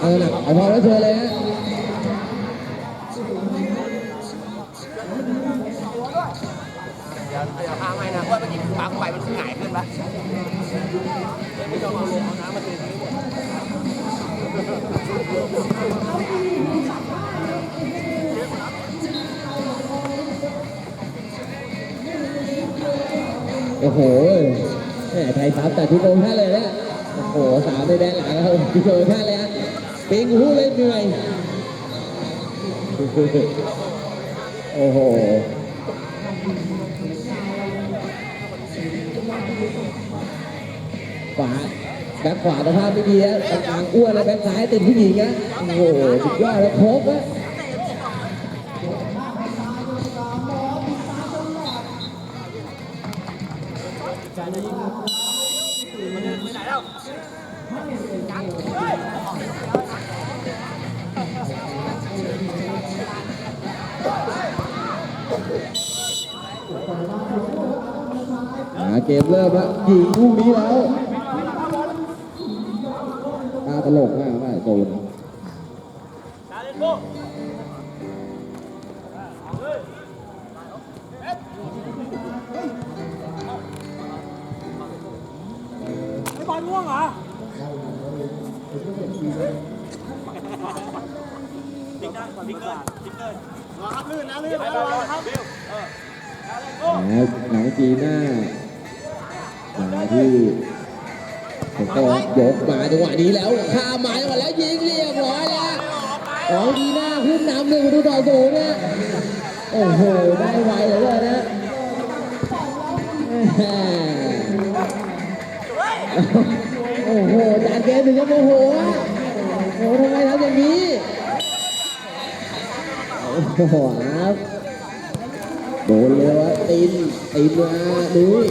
เอาหนักเอาพอแล้วเชิญเลยฮะเดี๋ยวเดี๋ยวพาให้นะว่าเมื่อกี้ปาเข้าไปมันหงายขึ้นปะไม่ยอมเอาลงเอาน้ำมาเททิ้งหมดโอ้โหแหมไทยซับแต่ทุกองท่านเลยนะโอ้โหสามในแดนหลังครับทุกองท่านเลย เปิงหูเลยเหนื่อยโอ้โหขวาแบ็คขวาสภาพไม่ดีนะกลางอ้วนแล้วแบ็คซ้ายติดผู้หญิงนะโอ้โหสุดยอดแล้วครบฮะ มเริ่มแล้วยิงลูกนี้แล้วตาตลกมากมากโจนไอ้บอลง่วงเหรอติ๊กได้ติ๊กเกินติ๊กเกินรอครับลื่นนะลื่นนะรอครับบิวเออแล้วหนังจีน่ามา ที่ผมก็ยกมาจังหวะนี้แล้วข้ามมาจังหวะแล้วยิงเรียบร้อยแล้วของจีหน่าขึ้นนำหนึ่งประตูต่อศูนย์นะโอ้โหได้ไวเหลือเกินนะโอ้โหจานเกมถึงกับโมโหอะโอ้โหทำไมทำอย่างนี้โอ้โหครับโดนเลยวะตีนตีนมาดุย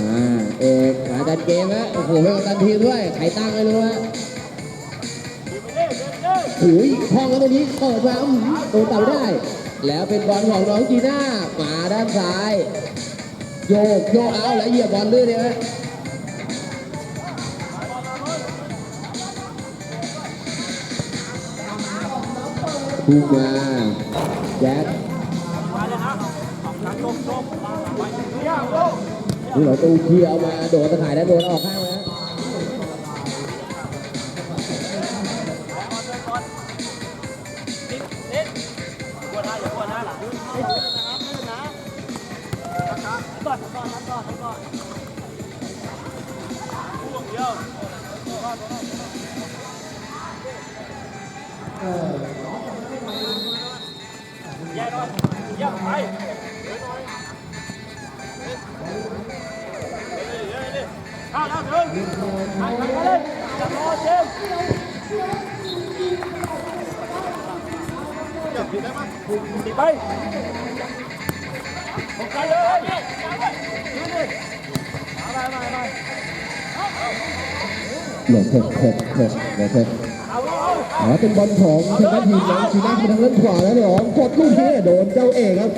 อ่าเอกขาดันเกมฮะโอ้โหให้กับตันทีมด้วยใครตั้งไม่รู้ฮะโอ้ยห้องกันตรงนี้เปิดมาอื้อหือโดนเต่าได้ แล้วเป็นบอลของน้องจีน่ามาด้านซ้าย โยกโยกเอาแล้วเหยียบบอลลื่นเนี่ยฮะพุ่งมาแจ็ค นี่เหราตู้เคียวมาโดนตะข่ายแล้วโดนออกข้างแล้วนิดนิดกวนนะอย่ากวนนะหลังลื่นนะครับลื่นนะก่อนก่อนก่อนก่อนช่วงเดียวแย่หน่อยแย่ไปข้าวแล้วเดินทางมาเล่นจับรอเจมติดไปตกใจเลยนี่นี่มา ไปไปหลบเถิดเถิดเถิดเถิดเถิดเอาเอาอ๋อเป็นบอลของทางด้านทีมน้องจีน่าเป็นทางด้านขวาแล้วเนี่ยอ๋อกดลูกนี้โดนเจ้าเอกครับ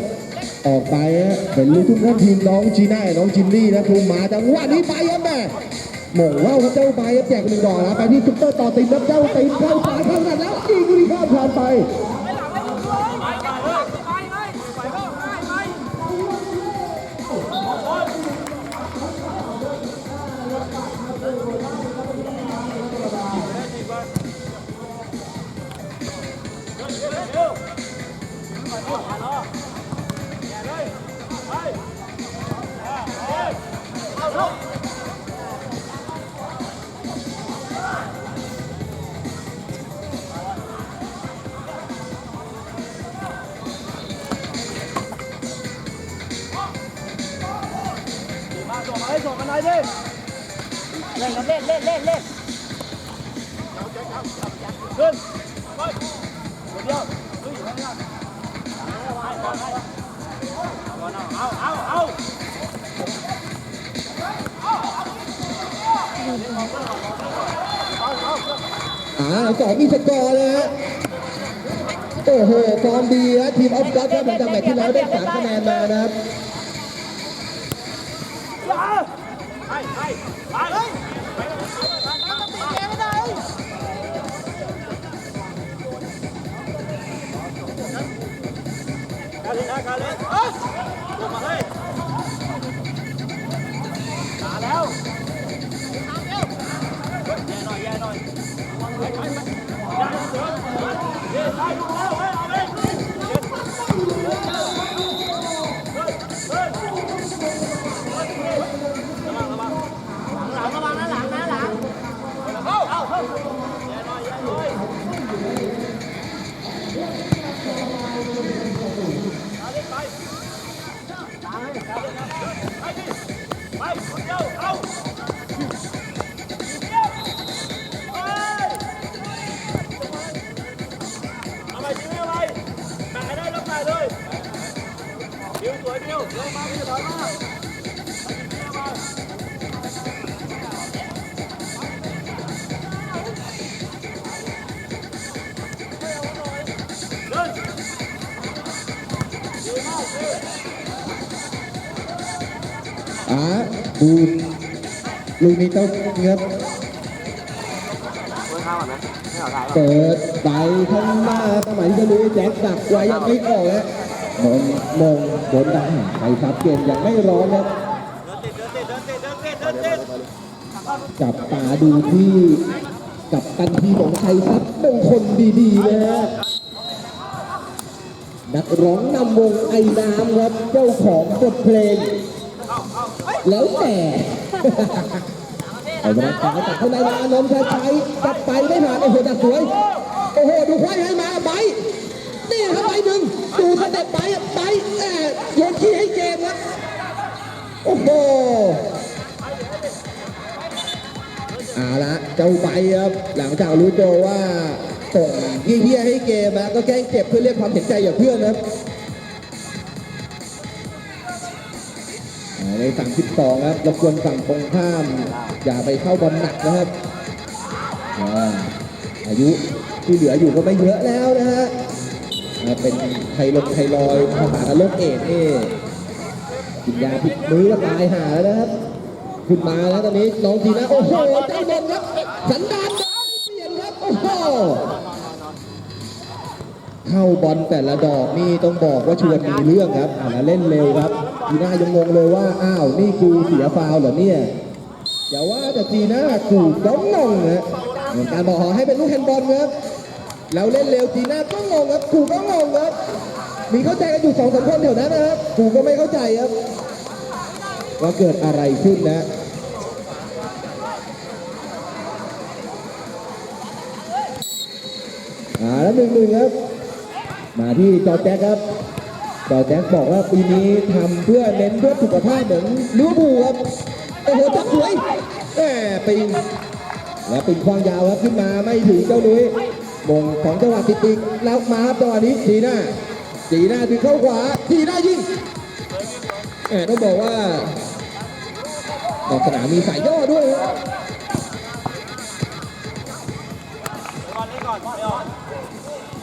ออกไปฮะเป็นลูกทุ่งท่านทีมน้องจีน่าน้องจินนี่นะครูมาจังหวะนี้ไปครับแม่หม่งว่าครับเจ้าไปแจกหนึ่งดอกแล้วไปที่ซุปเปอร์ต่อติดแล้วเจ้าติดเข้าสายเข้ากันแล้วอีกลูกข้ามผ่านไป อ่าสองมีสกอร์เลยฮะโอ้โหฟอร์มดีฮะทีมออฟกัสครับหลังจากแมตช์ที่แล้วได้สามคะแนนมานะครับ แย่หน่อย วก่อนนะไม่เอาถ่ายเปิดไปข้างหน้าสมัยจะรู้แจ็คดักไว้ยังไม่ออกแล้ว มงมงโดนดังไปครับเกมยังไม่ร้อนครับเดินติดเดินติดเดินติดเดินติดเดินติดจับตาดูที่กับตันทีของชัยทรัพย์มงคลดีๆนะฮะนักร้องนำวงไอ้น้ำครับเจ้าของบทเพลง แล้วแต่เอาไปนะตัดเข้าในมาอนนท์ชัยชัยจับไปไม่ผ่านโอ้โหดักสวย โอ้โห ดูควายให้มาใบนี่ครับใบ หนึ่งดูสเต็ปไปไปแอบโยนขี้ให้เกมครับโอ้โหเอาละเจ้าใบครับหลังจากรู้ตัวว่าส่งเฮี้ยให้เกมนะก็แกล้งเก็บเพื่อเรียกความเห็นใจจากเพื่อนนะครับในฝั่ง12ครับรบกวนฝั่งตรงข้าม อย่าไปเข้าบอลหนักนะครับอายุที่เหลืออยู่ก็ไม่เยอะแล้วนะฮะ อ่าเป็นไทลงไทรอยด์ภาษาโรคเอดส์นี่กินยาผิดมือก็ตายหาแล้วนะครับขึ้นมาแล้วตอนนี้น้องทีนะโอ้โหเจ้าบอลครับสันดานเปลี่ยนครับโอ้โหเข้าบอลแต่ละดอกนี่ต้องบอกว่าชวนมีเรื่องครับอ่าแล้วเล่นเร็วครับทีน่ายังงงเลยว่าอ้าวนี่กูเสียฟาวเหรอเนี่ยอย่าว่าแต่จีน่าขู่ก็งงนะเหมือนการบอกให้เป็นลูกแฮนด์บอลครับ แล้วเล่นเร็วจีน่าก็งงครับขู่ก็งงครับ มีเข้าใจกันอยู่สองสามคนแถวนั้นนะครับขู่ก็ไม่เข้าใจครับว่าเกิดอะไรขึ้นนะอ่าแล้วหนึ่งหนึ่งครับ มาที่จอแจ็คครับจอแจ็คบอกว่าปีนี้ทำเพื่อเน้นเพื่อสุขภาพเหมือนลิเวอร์พูลครับโอ้โหจับสวยแหมปิงแล้วปิงควางยาวครับขึ้นมาไม่ถึงเจ้านุ้ย มงของจังหวะติดอีกแล้วมาครับจังหวะนี้จีน่าจีน่าถึงเข้าขวาจีน่ายิงแหมต้องบอกว่าขอบสนามมีสายย่อด้วยครับก่อนเล่นก่อนเดี๋ยว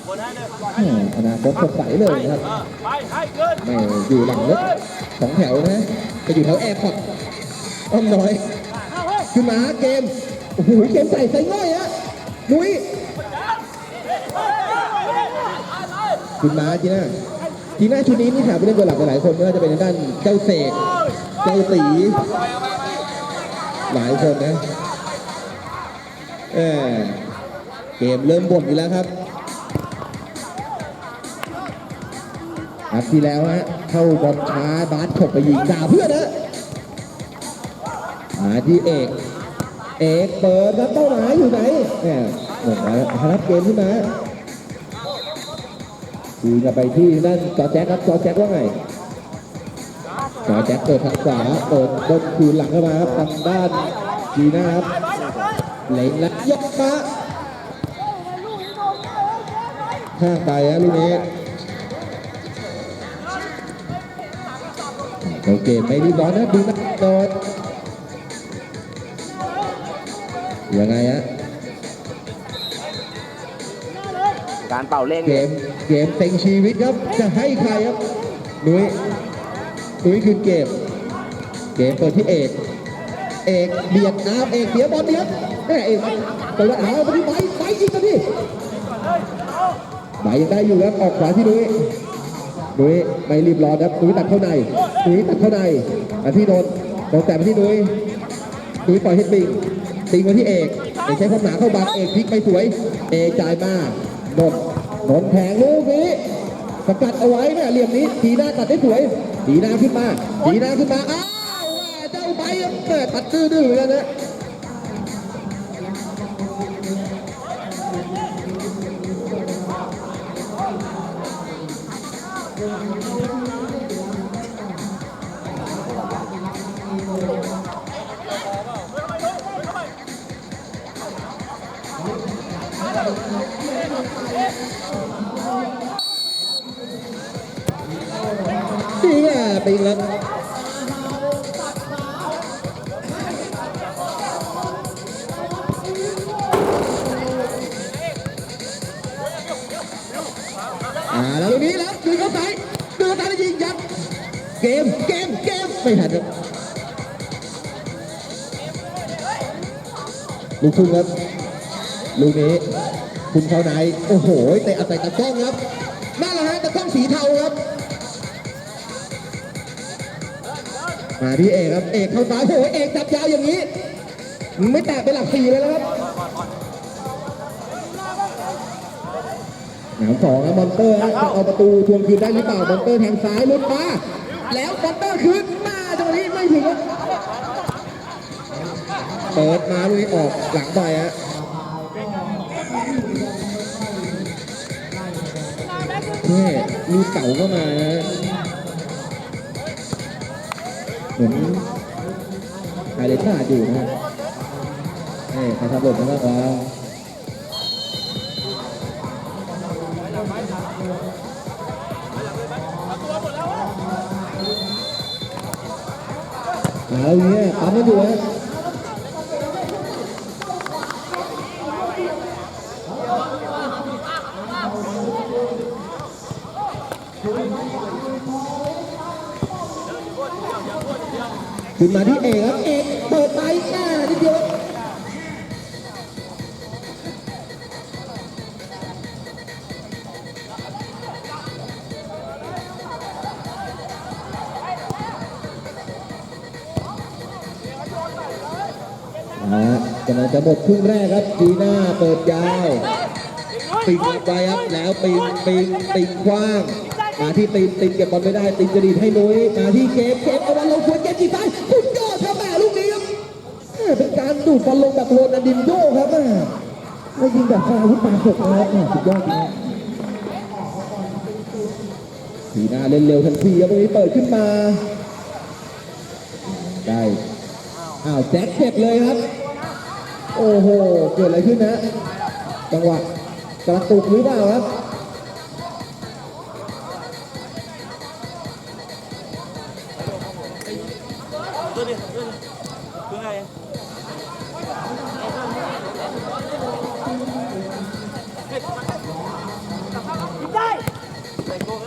บนให้เลยแหมอนาคตสดใสเลยนะครับเออไปให้เกินไม่อยู่หลังรถสองแถวนะไปอยู่แถวแอร์พอร์ตอ้อมน้อย ขึ้นมาเกม โอ้โห เกมใส่ใส่ง่อยฮะนุ้ย ขึ้นมาจีน่าจีน่าชุดนี้นี่แถมไปเล่นตัวหลักไปหลายคนไม่ว่าจะเป็นด้านเจ้าเสกเจ้าตีหลายคนนะเออเกมเริ่มบ่นอีกแล้วครับนัดที่แล้วฮะเข้าบอลช้าบาสถกไปยิงด่าเพื่อนนะมาที่เอกเอกเปิดครับเป้าหมายอยู่ไหนแหมหมดแล้วรับเกมขึ้นมา คืนกลับไปที่นั่นจอแจ็คครับจอแจ็คว่าไงจอแจ็คเปิดทางขวาเปิดบนคืนหลังเข้ามาครับทางด้านจีน่าครับเหล็งและยกมาข้างไปฮะลูกนี้โอเคไม่รีบร้อนนะดูนะโดนยังไงฮะ การเป่าเร่งเกมเกมเต็งชีวิตครับ จะให้ใครครับนุ้ยนุ้ยคือเกมเกมเปิดที่เอก เอกเบียดน้ำเอกเบียดบอลเบียดแม่เอกไปว่าเอาไปที่ไม้ไม้ยิงกันดิไม้ยังได้อยู่ครับออกขวาที่นุ้ยนุ้ยไม่รีบร้อนครับนุ้ยตัดเข้าในนุ้ยตัดเข้าในมาที่โดนโดนแต่มาที่นุ้ยนุ้ยปล่อยให้ปิงปิงมาที่เอกเอกใช้ความหนาเข้าบังเอกพลิกไปสวย เอกจ่ายมาโดน โดนแทงลูกนี้สกัดเอาไว้เนี่ยเหลี่ยมนี้ตีหน้าตัดได้สวยตีหน้าขึ้นมาตีหน้าขึ้นมา อ้าวเจ้าใบเปิดตัดตื้อดื้อเหมือนกันนะ นี่แล้วอ่าแล้วนี้แล้วดึงเข้าไปดึงเข้าไปแล้วยิงยัดเกมเกมเกมไม่ทันครับลูกทุ่งครับลูกนี้ คุณเขาไหน โอ้โหเตะเอาใส่ตะกล้องครับ มาที่เอกครับเอกเข้าซ้ายโอ้โหเอกจับยาวอย่างนี้ ไม่แตะไปหลักสี่เลยแล้วครับหนาวสองครับมอนเตอร์ฮะจะเอาประตูทวงคืนได้หรือเปล่ามอนเตอร์แทงซ้ายลุดมาแล้วมอนเตอร์คืนมาจังหวะนี้ไม่ถึงครับเปิดมาลูกนี้ออกหลังไปฮะแค่ลูกเก่าก็มานะ เหมือนไฮเลต้าอยู่นะฮะนี่ใครทำหลบนะครับเอาเนี่ยปั๊มมาดูนะ ขึ้นมาที่เอกครับเอกเปิดไปแม่นิดเดียวนะฮะกำลังจะหมดครึ่งแรกครับจีน่าเปิดยาวปิงไปครับแล้วปิงปิงปิงคว้าง มาที่ตินตินเก็บบอลไม่ได้ตินจะดีให้นุ้ยมาที่เกมเกมเอาบอลลงควรเกมจีซ้ายสุดยอดครับแม่ลูกนี้ครับเป็นการดูดบอลลงแบบโรนัลดินโญ่ครับแม่แล้วยิงแบบฟาวุธปาสกนะครับแม่สุดยอดนะทีหน้าเล่นเร็วทันทีครับตรงนี้เปิดขึ้นมา ได้อ้าวแจ็คเก็บเลยครับ โอ้โห เกิดอะไรขึ้นนะจังหวะกระตุกหรือเปล่าครับ ตัวนี้ตัวนี้ตัวไง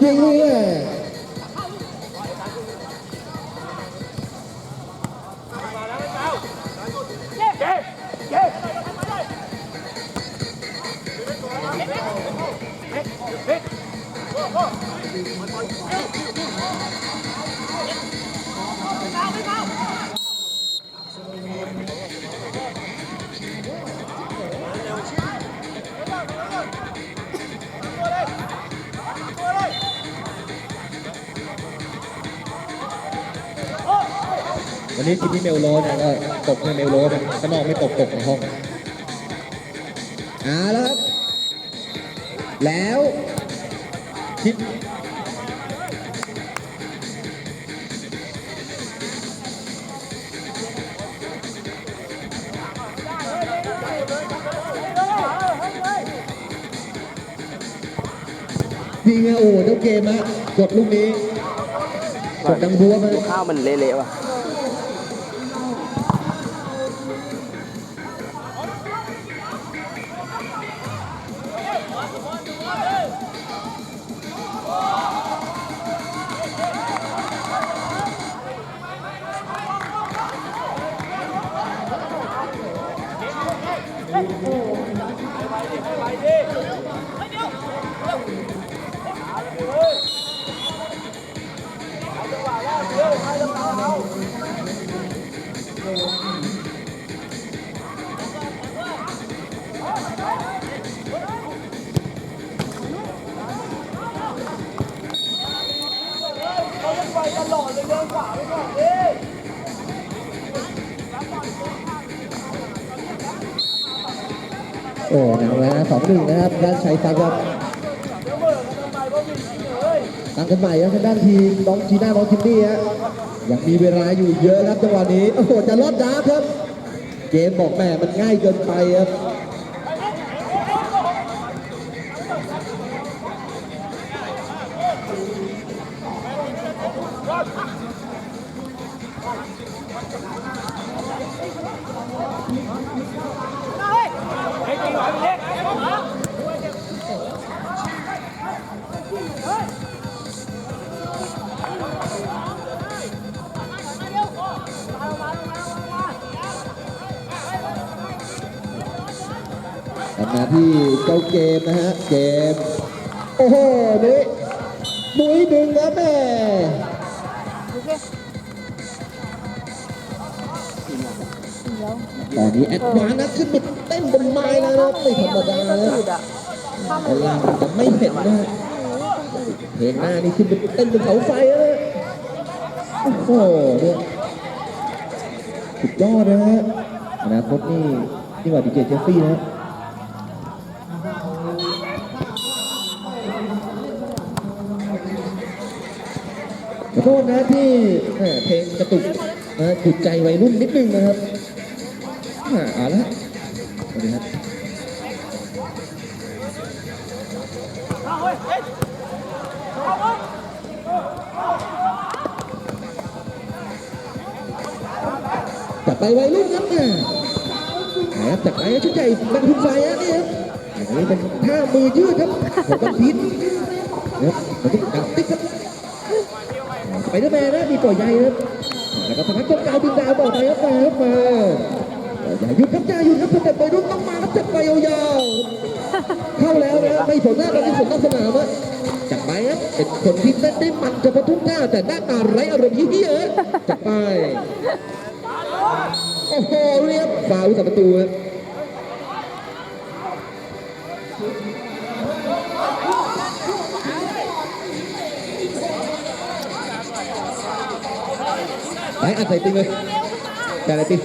ยิ วันนี้ทีมที่เมลโลเนี่ยก็ตกในเมลโลนะข้างนอกไม่ตกตกในห้องอ่าแล้วครับ แล้วคิดยิงอะโอ้เจ้าเกมอะกดลูกนี้กดดังบัวมาข้าวมันเละๆว่ะ โอ้หนังแล้วสองหนึ่งนะครับด้านชัยซักครับตั้งกันใหม่ครับด้านทีมน้องจีน่าน้องทินนี่ฮะยังมีเวลาอยู่เยอะครับจังหวะนี้โอ้โหจะลดดาบครับ เกมบอกแม่มันง่ายเกินไปครับ บมาที่เจ้าเกมนะฮะ เกม โอ้โหนี่มุ้ยดึงครับแม่ตอนนี้แอดวานซ์นะขึ้นไปเต้นบนไม้แล้วนะไม่ธรรมดานะเวลาจะไม่เห็นนะฮะเพลงหน้านี่ขึ้นไปเต้นบนเสาไฟแล้วนะโอ้โหเนี่ยสุดยอดนะฮะอนาคตนี่นี่ว่าดีเจเจฟฟี่นะฮะ ขอ โทษนะที่เพลงกระตุกนะถูกใจวัยรุ่นนิดนึงนะครับอ่าเอาละสวัสดีครับจับไปไวรุ่นครับเนี่ยนะครับจับไปชุดใหญ่เป็นคุณไฟอะนี่ครับอันนี้เป็นท่ามือยืดครับของบังพิษครับมันต้องดับติ๊กครับ ไปเดอร์แมนนะมีปล่อยใหญ่ครับแล้วก็สมัครต้นกาวบินดาวบอกไปครับมาครับมาอย่าหยุดครับอย่าหยุดครับสเต็ปไปรุ่นต้องมาครับจัดไปยาวๆเข้าแล้วนะไม่สนหน้าตอนนี้สนนอกสนามอะจัดไปครับเป็นคนที่เต้นได้มันเฉพะทุกท่าแต่หน้าตาไร้อารมณ์เยี่ยๆจัดไปโอ้โหเรียบฟาวสับประตูครับ ไปอัดใส่ติงเลยแต่อะไรติง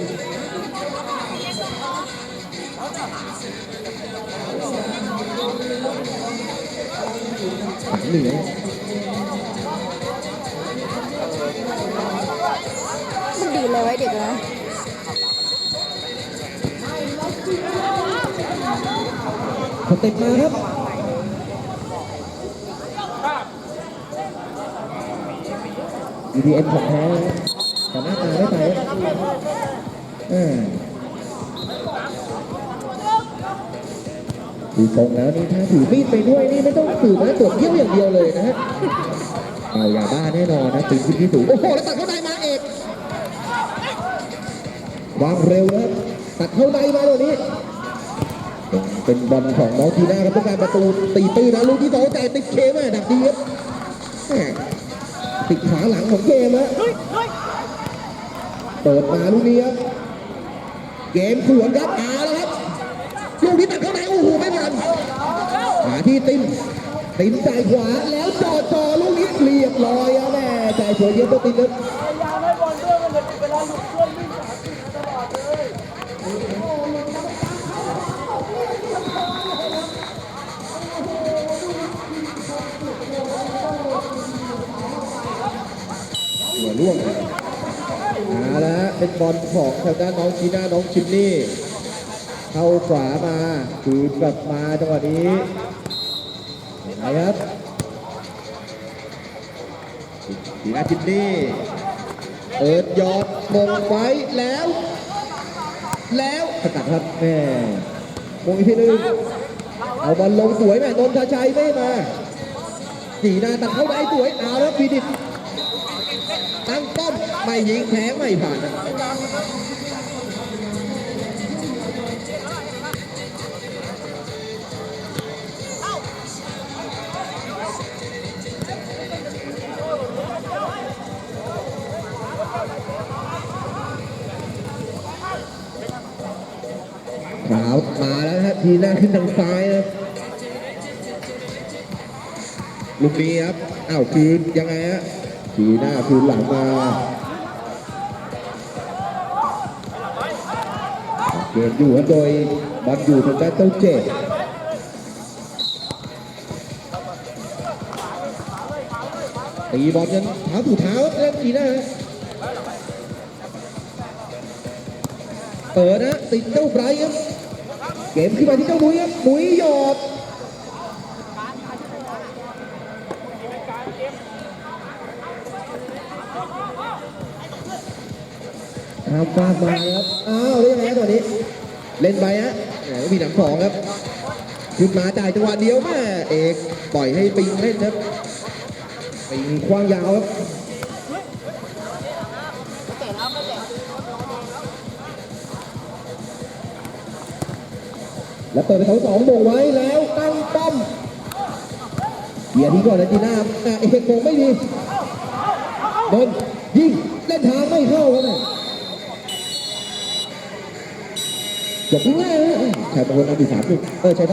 เหนื่อยมันดีเลยไว้เด็กนะสเต็ปมาครับ EDM ของแท้ แต่หน้าตาไม่ไปอ่าดูทรงแล้วนี่ถ้าถือมีดไปด้วยนี่ไม่ต้องถือนะตรวจเยี่ยวอย่างเดียวเลยนะฮะเอายาบ้าแน่นอนนะตื่นขึ้นที่สูงโอ้โหแล้วตัดเข้าในมาเอกวางเร็วนะครับตัดเข้าในมาตัวนี้ เป็นบอลของน้องทีน่าครับต้องการประตูตีตื้นนะลูกที่สองแต่ติดเคมาดักดีครับแหม่ติดขาหลังของเกมฮะ เปิดมาลูกนี้ครับเกมสวนครับเอาแล้วครับลูกนี้ตัดเข้าในโอ้โหไม่ทันหาที่ติมติมจ่ายขวาแล้วจอจอลูกนี้เรียบร้อยแม่ใจสวยเยอะตัวติมน่ะอย่าให้บอลด้วยมันเลยเวลาหลุดเพื่อนวิ่งสามสี่ตลอด เป็นบอลของทางด้านน้องชีน่าน้องชิมนี่ เข้าขวามาคืนกลับมาจังหวะนี้ไหนครับชีน่าชิมนี่เปิดยอดมงไว้แล้ว แล้วสกัดครับแม่มงอีกทีนึงเอาบอลลงสวยแม่นนทชัยไม่มาจีนาตัดเข้าได้สวยเอาแล้วพีดิต ไม่ยิงแพ้ไม่ผ่านขาวมาแล้วนะฮะทีหน้าขึ้นทางซ้ายครับลูกนี้ครับอ้าวคืนยังไงฮะจีหน่าคืนหลังมา เกมอยู่โดยบอลอยู่ทางด้านเจ้าเจดตีบอลยันเท้าถูเท้าเล่นดีน่าเปิดนะติดเจ้าไบรท์ครับเกมขึ้นมาที่เจ้ามุ้ยครับมุ้ยหยอด ข้ามฟากมาครับ อ้าวได้ยังไงครับตัวนี้ เล่นไปฮะแหมมีหนังสองครับขึ้นมาจ่ายจังหวะเดียวแม่เอกปล่อยให้ปิงเล่นครับปิงคว้างยาวครับแล้วเปิดไปเขาสองโมงไว้แล้วตั้งป้อมเกียร์ที่ก่อนนะจีน่าอะเอกโมงไม่ดีโดนยิงเล่นทางไม่เข้าครับ เนี่ยจบครึ่งแรกนะชัยมงคลนำอยู่สามหนึ่งเออชัยทัพ